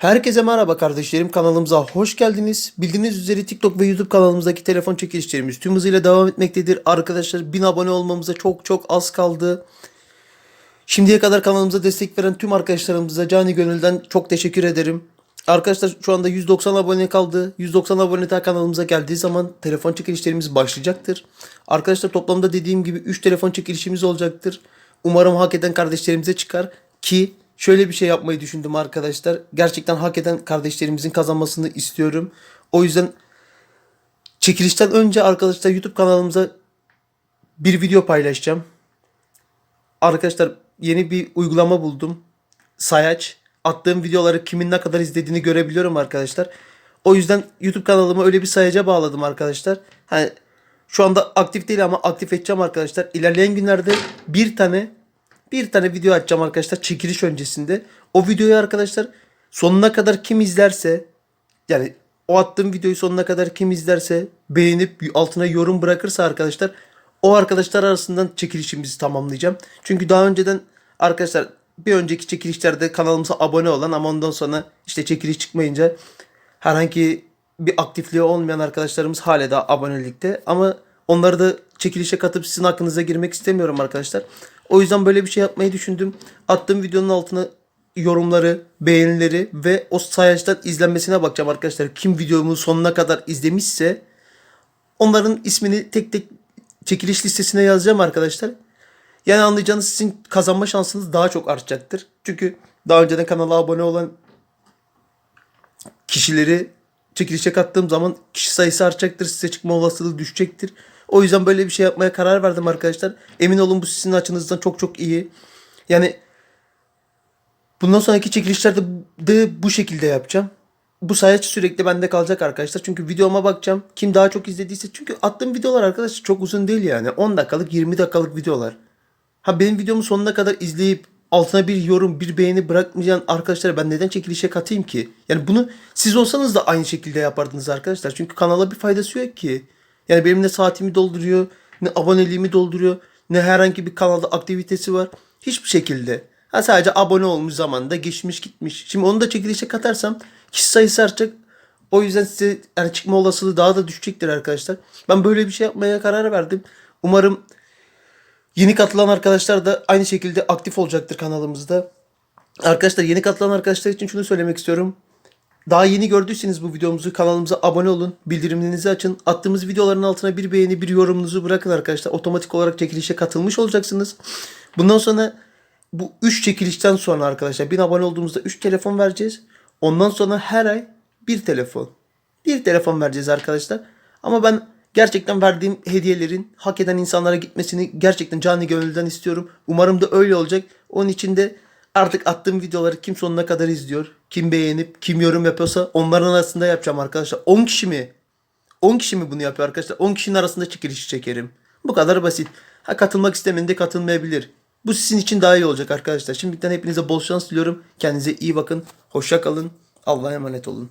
Herkese merhaba kardeşlerim kanalımıza hoş geldiniz. Bildiğiniz üzere TikTok ve YouTube kanalımızdaki telefon çekilişlerimiz tüm hızıyla devam etmektedir. Arkadaşlar 1000 abone olmamıza çok çok az kaldı. Şimdiye kadar kanalımıza destek veren tüm arkadaşlarımıza cani gönülden çok teşekkür ederim. Arkadaşlar şu anda 190 abone kaldı. 190 abone daha kanalımıza geldiği zaman telefon çekilişlerimiz başlayacaktır. Arkadaşlar toplamda dediğim gibi 3 telefon çekilişimiz olacaktır. Umarım hak eden kardeşlerimize çıkar ki şöyle bir şey yapmayı düşündüm arkadaşlar. Gerçekten hak eden kardeşlerimizin kazanmasını istiyorum. O yüzden çekilişten önce arkadaşlar YouTube kanalımıza bir video paylaşacağım. Arkadaşlar yeni bir uygulama buldum. Sayaç. Attığım videoları kimin ne kadar izlediğini görebiliyorum arkadaşlar. O yüzden YouTube kanalımı öyle bir sayaca bağladım arkadaşlar. Hani şu anda aktif değil ama aktif edeceğim arkadaşlar. İlerleyen günlerde bir tane bir tane video açacağım arkadaşlar çekiliş öncesinde. O videoyu arkadaşlar sonuna kadar kim izlerse yani o attığım videoyu sonuna kadar kim izlerse beğenip altına yorum bırakırsa arkadaşlar o arkadaşlar arasından çekilişimizi tamamlayacağım. Çünkü daha önceden arkadaşlar bir önceki çekilişlerde kanalımıza abone olan ama ondan sonra işte çekiliş çıkmayınca herhangi bir aktifliği olmayan arkadaşlarımız hala da abonelikte ama onları da çekilişe katıp sizin hakkınıza girmek istemiyorum arkadaşlar. O yüzden böyle bir şey yapmayı düşündüm. Attığım videonun altına yorumları, beğenileri ve o sayaçtan izlenmesine bakacağım arkadaşlar. Kim videomu sonuna kadar izlemişse onların ismini tek tek çekiliş listesine yazacağım arkadaşlar. Yani anlayacağınız sizin kazanma şansınız daha çok artacaktır. Çünkü daha önceden kanala abone olan kişileri çekilişe kattığım zaman kişi sayısı artacaktır. Size çıkma olasılığı düşecektir. O yüzden böyle bir şey yapmaya karar verdim arkadaşlar. Emin olun bu sizin açınızdan çok çok iyi. Yani bundan sonraki çekilişlerde de bu şekilde yapacağım. Bu sayaç sürekli bende kalacak arkadaşlar. Çünkü videoma bakacağım. Kim daha çok izlediyse. Çünkü attığım videolar arkadaşlar çok uzun değil yani. 10 dakikalık 20 dakikalık videolar. Ha benim videomu sonuna kadar izleyip altına bir yorum, bir beğeni bırakmayan arkadaşlara ben neden çekilişe katayım ki? Yani bunu siz olsanız da aynı şekilde yapardınız arkadaşlar. Çünkü kanala bir faydası yok ki. Yani benim ne saatimi dolduruyor, ne aboneliğimi dolduruyor, ne herhangi bir kanalda aktivitesi var. Hiçbir şekilde. Ha sadece abone olmuş zamanda geçmiş gitmiş. Şimdi onu da çekilişe katarsam kişi sayısı artacak. O yüzden size yani çıkma olasılığı daha da düşecektir arkadaşlar. Ben böyle bir şey yapmaya karar verdim. Umarım Yeni katılan arkadaşlar da aynı şekilde aktif olacaktır kanalımızda. Arkadaşlar yeni katılan arkadaşlar için şunu söylemek istiyorum. Daha yeni gördüyseniz bu videomuzu kanalımıza abone olun. Bildirimlerinizi açın. Attığımız videoların altına bir beğeni bir yorumunuzu bırakın arkadaşlar. Otomatik olarak çekilişe katılmış olacaksınız. Bundan sonra bu 3 çekilişten sonra arkadaşlar 1000 abone olduğumuzda 3 telefon vereceğiz. Ondan sonra her ay bir telefon. Bir telefon vereceğiz arkadaşlar. Ama ben gerçekten verdiğim hediyelerin hak eden insanlara gitmesini gerçekten canı gönülden istiyorum. Umarım da öyle olacak. Onun için de artık attığım videoları kim sonuna kadar izliyor, kim beğenip, kim yorum yapıyorsa onların arasında yapacağım arkadaşlar. 10 kişi mi? 10 kişi mi bunu yapıyor arkadaşlar? 10 kişinin arasında çekilişi çekerim. Bu kadar basit. Ha katılmak istemeyen de katılmayabilir. Bu sizin için daha iyi olacak arkadaşlar. Şimdiden hepinize bol şans diliyorum. Kendinize iyi bakın. Hoşça kalın. Allah'a emanet olun.